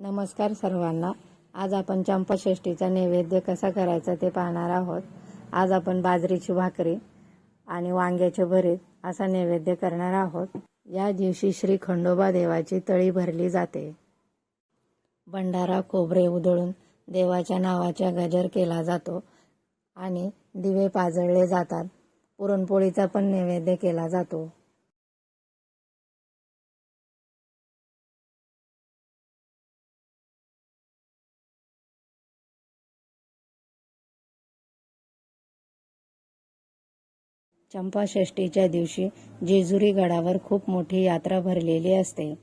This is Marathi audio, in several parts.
नमस्कार सर्वांना. आज आपण चंपाषष्टीचा नैवेद्य कसा करायचा ते पाहणार आहोत. आज आपण बाजरीची भाकरी आणि वांग्याचे भरीत असा नैवेद्य करणार आहोत. या दिवशी श्री खंडोबा देवाची तळी भरली जाते. भंडारा खोबरे उधळून देवाच्या नावाचा गजर केला जातो आणि दिवे पाजळले जातात. पुरणपोळीचा पण नैवेद्य केला जातो. चंपाषष्ठीच्या दिवशी जेजुरी गडावर खूप मोठी यात्रा भरलेली असते.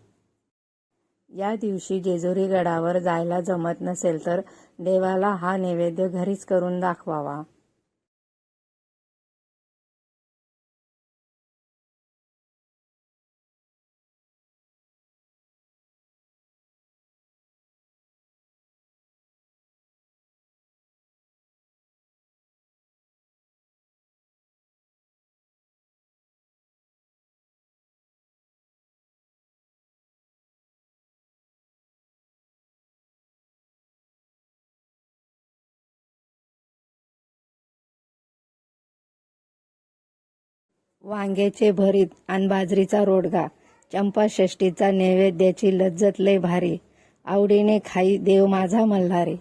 या दिवशी जेजुरी गडावर जायला जमत नसेल तर देवाला हा नैवेद्य घरीच करून दाखवावा. वांग्याचे भरीत आणि बाजरीचा रोडगा चंपाषष्ठीचा नैवेद्याची लज्जत लय भारी. आवडीने खाई देव माझा मल्हारी.